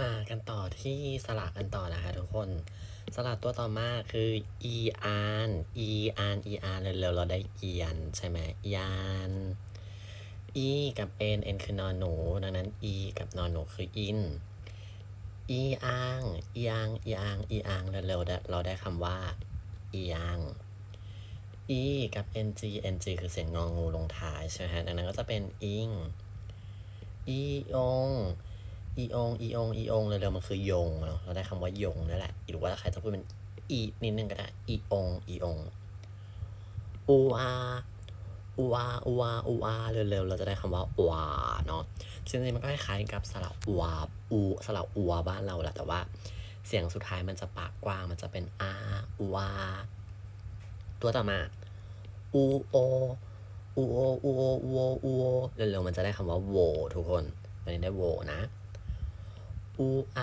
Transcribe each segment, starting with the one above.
มากันต่อที่สระกันต่อนะคะทุกคน สระตัวต่อมาคือ e an e an e an เร็วๆเราได้ e an ใช่ไหม e an e กับ n n คือนอนหนู ดังนั้น e กับนอนหนูคือ in e ang e ang e ang e a n เร็วๆเราได้คำว่า e ang e กับ ng ng คือเสียงงองูลงท้ายใช่ไหมฮะดังนั้นก็จะเป็น ing e ong อี อีองอีองอีองเร็วๆมันคือยงเนาะเราได้คำว่ายงนั่นแหละหรือว่าถ้าใครจะพูดเป็นอีนิดนึงก็ได้อีองอีองอูอาอูอาอูอาอูอาเร็วๆเราจะได้คำว่าวาเนาะซึ่งจริงๆมันก็คล้ายๆกับสระวาอูสระอัวบ้านเราแหละแต่ว่าเสียงสุดท้ายมันจะปากกว้างมันจะเป็นอาวาตัวต่อมาอูโออูโออูโออูโออูโอเร็วๆมันจะได้คำว่าโวทุกคนวันนี้ได้โวนะ อูไอ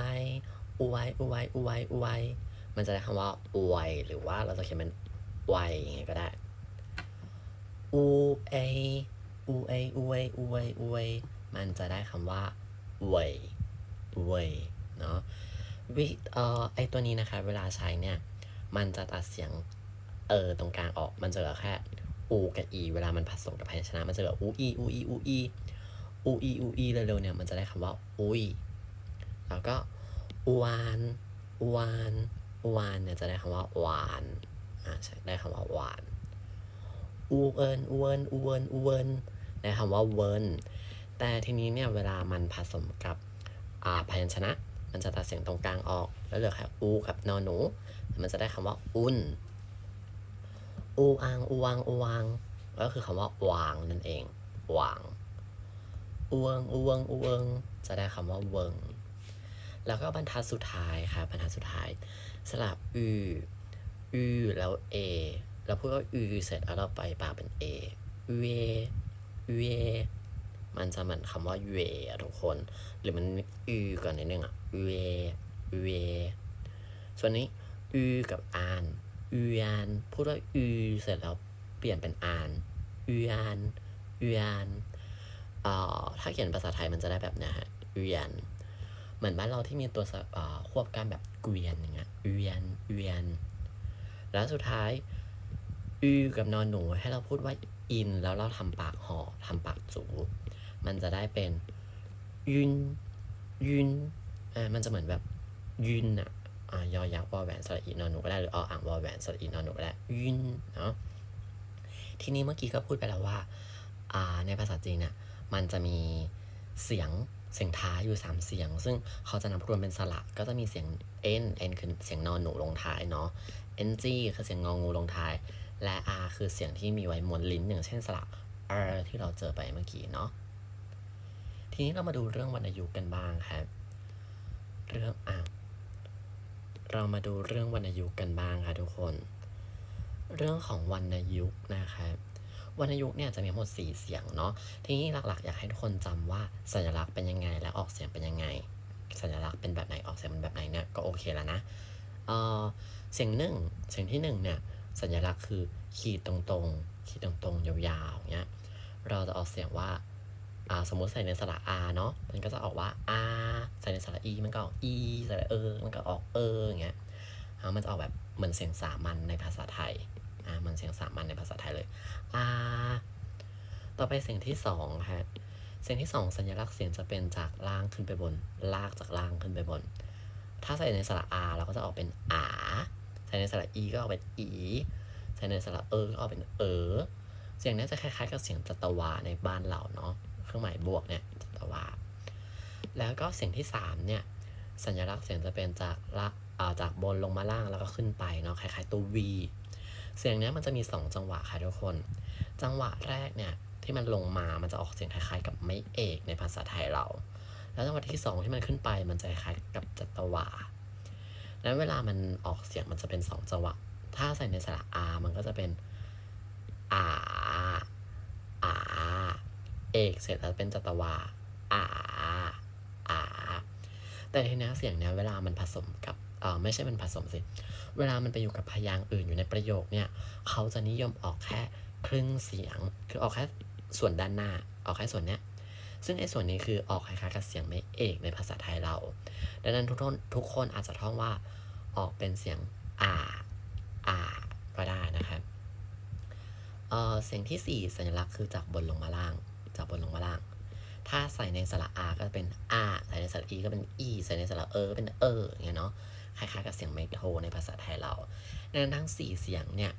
อูไออูไออูไออูไอมันจะได้คำว่าอวยหรือว่าเราจะเขียนเป็นไวอย่างเงี้ยก็ได้อูเออูเออูเออูเออูเอมันจะได้คำว่าเวยเวยเนาะวิเอ่อไอตัวนี้นะคะ เวลาใช้เนี่ย มันจะตัดเสียงเออตรงกลางออก มันจะเหลือแค่อูกับอี เวลามันผสมกับพยัญชนะ มันจะเหลืออูอีอูอีอูอีอูอีอูอีเร็วๆเนี่ย มันจะได้คำว่าอุ้ย แล้วก็อวานอวานอวานเนี่ยจะได้คำว่าหวานอ่าใช่ได้คำว่าหวานอูเอินอูเอินอูเอินอูเอินได้คำว่าเวินแต่ทีนี้เนี่ยเวลามันผสมกับอ่าพยัญชนะ มันจะตัดเสียงตรงกลางออก แล้วเหลือแค่อูกับนอนหนู มันจะได้คำว่าอุ่นอูอังอูวังอูวังก็คือคำว่าวางนั่นเองวางอูเวิงอูเวิงอูเวิงจะได้คำว่าเวิง แล้วก็บรรทัดสุดท้ายค่ะบรรทัดสุดท้าย สลับอืออือแล้วเอแล้วพูดว่าอือเสร็จแล้วเราไปปากเป็นเอเวเวมันจะเหมือนคำว่าเวอะทุกคน หรือมันอือก่อนนิดนึงอะเวเวส่วนนี้อือกับอานอืออานพูดว่าอือเสร็จแล้วเปลี่ยนเป็นอานอืออานอืออานอ่อถ้าเขียนภาษาไทยมันจะได้แบบเนี้ยฮะอืออาน มือนบ้านเราที่มีตัวควบกันแบบเกวียนอย่างเงี้ยเวียนเวียน แล้วสุดท้ายอือกับนอนหนูให้เราพูดว่าอิน แล้วเราทำปากหอทำปากจูมันจะได้เป็นยุนยุนอ่ามันจะเหมือนแบบยุนอะอ่ายอยักษ์วอแหวนสระอีนอนหนูก็ได้หรือออ่างวอแหวนสระอีนอนหนูก็ได้ยุนเนาะทีนี้เมื่อกี้ก็พูดไปแล้วว่าอ่าในภาษาจีนเนี่ยมันจะมีเสียง เสียงท้ายอยู่ 3 เสียง ซึ่งเขาจะนับรวมเป็นสระก็จะมีเสียง n n คือเสียงนอนหนูลงท้ายเนาะ ng คือเสียงงองูลงท้าย และ r คือเสียงที่มีไว้มวนลิ้นอย่างเช่นสระ r ที่เราเจอไปเมื่อกี้เนาะทีนี้เรามาดูเรื่องวรรณยุกต์กันบ้างครับเรื่องอะเรามาดูเรื่องวรรณยุกต์กันบ้างค่ะทุกคน เรื่องของวรรณยุกต์นะครับ วรรณยุกต์เนี่ยจะมีทั้งหมด 4 เสียงเนาะ ทีนี้หลักๆ อยากให้ทุกคนจำว่าสัญลักษณ์เป็นยังไงและออกเสียงเป็นยังไง สัญลักษณ์เป็นแบบไหนออกเสียงเป็นแบบไหนเนี่ยก็โอเคแล้วนะเออเสียงหนึ่งเสียงที่หนึ่งเนี่ยสัญลักษณ์คือขีดตรงๆ ขีดตรงๆ ยาวๆเงี้ย เราจะออกเสียงว่าอ่าสมมติใส่ในสระ r เนาะ มันก็จะออกว่า r ใส่ในสระ e มันก็ออก e ใส่ในเออ มันก็ออกเอออย่างเงี้ยอ่ามันจะออกแบบเหมือนเสียงสามัญในภาษาไทย อ่ามันเสียงสามัญในภาษาไทยเลยอ่าต่อไปเสียงที่สองฮะเสียงที่สองสัญลักษณ์เสียงจะเป็นจากล่างขึ้นไปบน ลากจากล่างขึ้นไปบน ถ้าใส่ในสระ r เราก็จะออกเป็นอาใส่ในสระ e ก็ออกเป็นอีใส่ในสระเออก็ออกเป็นเออเสียงนี้จะคล้ายๆกับเสียงจัตวาในบ้านเราเนาะเครื่องหมายบวกเนี่ยจัตวาแล้วก็เสียงที่สามเนี่ยสัญลักษณ์เสียงจะเป็นจากละาจากบนลงมาล่างแล้วก็ขึ้นไปเนาะคล้ายๆตัว V เสียงเนี้ยมันจะมีสองจังหวะค่ะทุกคน จังหวะแรกเนี่ยที่มันลงมา มันจะออกเสียงคล้ายๆ กับไม่เอกในภาษาไทยเรา แล้วจังหวะที่สองที่มันขึ้นไป มันจะคล้ายกับจัตวาแล้วเวลามันออกเสียงมันจะเป็นสองจังหวะ ถ้าใส่ในสระอา มันก็จะเป็นอาอาเอกเสร็จแล้วเป็นจัตวาอาอาแต่ทีนี้เสียงเนี้ยเวลามันผสมกับ ออไม่ใช่มันผสมสิ เวลามันไปอยู่กับพยางค์อื่นอยู่ในประโยคเนี่ยเขาจะนิยมออกแค่ครึ่งเสียง คือออกแค่ส่วนด้านหน้า ออกแค่ส่วนเนี้ย ซึ่งไอ้ส่วนนี้คือออกคล้ายๆกับเสียงไม่เอกในภาษาไทยเรา ดังนั้นทุกคนทุกคนอาจจะท่องว่าออกเป็นเสียงอ่าอ่าก็ได้นะครับเอ่อเสียงที่สี่สัญลักษณ์คือจากบนลงมาล่าง จากบนลงมาล่าง ถ้าใส่ในสระอาก็เป็นอาใส่ในสระอีก็เป็นอี ใส่ในสระเออก็เป็นเอออย่างเงี้ยเนาะ คล้ายๆกับเสียงไมโทรในภาษาไทยเราดังนั้นทั้งสี่เสียงเนี่ย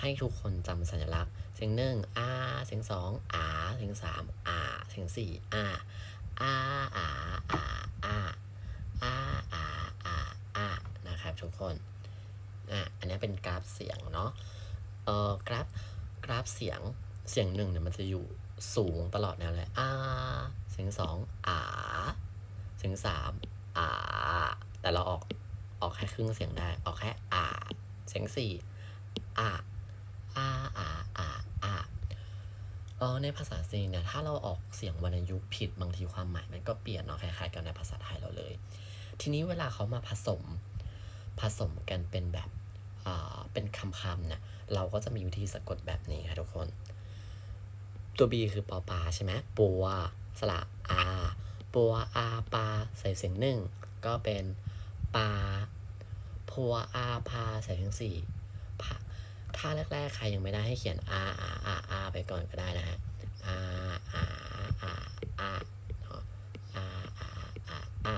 ให้ทุกคนจำสัญลักษณ์เสียงหนึ่งอาเสียงสองอาเสียงสามอาเสียงสี่อาอาอาอาอาอาอาอาอานะครับทุกคนอะอันนี้เป็นกราฟเสียงเนาะเอ่อกราฟกราฟเสียงเสียงหนึ่งเนี่ยมันจะอยู่สูงตลอดแนวเลยอาเสียงสองอาเสียงสามอาแต่เราออก ออกแค่ครึ่งเสียงได้ ออกแค่อาเสียงสี่อาอาอาอาอาเออในภาษาจีนเนี่ยถ้าเราออกเสียงวรรณยุกต์ผิดบางทีความหมายมันก็เปลี่ยนเนาะคล้ายๆกับในภาษาไทยเราเลย ทีนี้เวลาเขามาผสมผสมกันเป็นแบบอ่าเป็นคำคำๆเนี่ยเราก็จะมีวิธีสะกดแบบนี้ค่ะทุกคน ตัว B คือปอปลาใช่ไหมปัวสระอาปัวอาปาใส่เสียงหนึ่งก็เป็น ปาพัวอาพาใส่เสียงสี่พาถ้าแรกๆ ใครยังไม่ได้ให้เขียนอาอาอาอาไปก่อนก็ได้นะฮะอาอาอาอาเนาะอาอาอาอา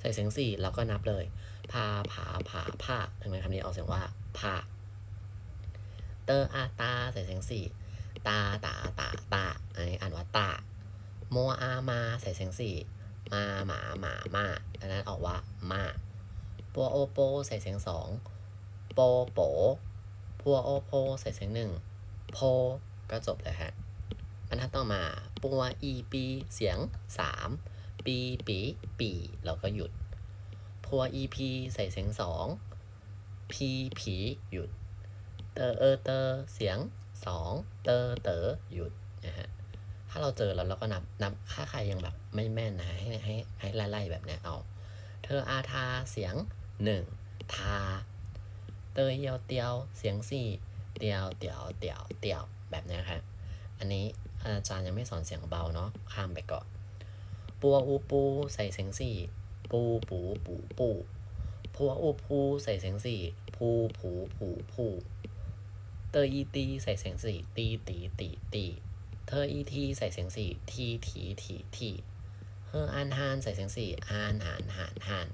ใส่เสียงสี่เราก็นับเลยพาผาผาผ้าดังนั้นคำนี้ออกเสียงว่าผ้าเตออาตาใส่เสียงสี่ตาตาตาตาอันนี้อ่านว่าตาโมอามาใส่เสียงสี่มาหมาหมามาอันนั้นออกว่ามา ปัวโอโปใส่เสียงสองโปโปพัวโอโพใส่เสียงหนึ่งโพก็จบเลยฮะบรรทัดต่อมาปัวอีปีเสียงสามปีปีปีเราก็หยุดพัวอีพีใส่เสียงสองพีผีหยุดเตอเออเตอเสียงสองเตอเตอหยุดนะฮะถ้าเราเจอแล้วเราก็นับนับค่าใครยังแบบไม่แม่นนะให้ให้ให้ไล่ๆแบบเนี้ยเอา เธออาทาเสียง หนึ่งทา เตยเยียวเตียว เสียงสี่เตียวเตียวเตียวเตียวแบบนี้ครับอันนี้อาจารย์ยังไม่สอนเสียงเบาเนาะข้ามไปก่อนปัวอูปูใส่เสียงสี่ปูปูปูปูพัวอูปูใส่เสียงสี่พูผูผูผูเตยอีตีใส่เสียงสี่ตีตีตีตีเธออีทีใส่เสียงสี่ทีทีทีทีเฮออันฮานใส่เสียงสี่อานหานหานหาน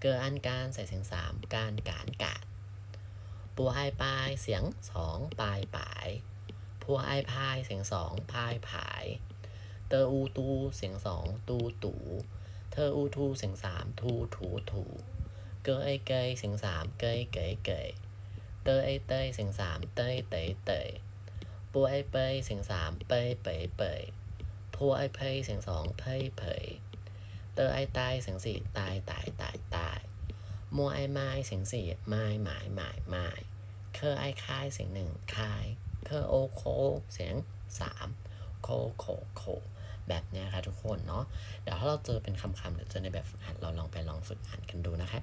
เกออันการใส่เสียงสามการการกาดปัวไอปลายเสียงสองปลายปลายพัวไอพายเสียงสองพายผาย เตออูตูเสียงสองตูตูเธออูทูเสียงสามทูถูถูเกอไอเกยเสียงสามเกยเกยเกยเตอไอเตยเสียงสามเตยเตยเตยปัวไอเปยเสียงสามเปยเปยเปยพัวไอเพยเสียงสองเพยเผย เตอไอตายเสียงสี่ตายตายตายตายมัวไอไม้เสียงสี่ไม้หมายหมายหมายเคอไอคายเสียงหนึ่งคายเคอโอโคเสียงสามโคโคโคแบบนี้ครับทุกคนเนาะเดี๋ยวถ้าเราเจอเป็นคำๆหรือเจอในแบบฝึกหัดเราลองไปลองฝึกอ่านกันดูนะครับ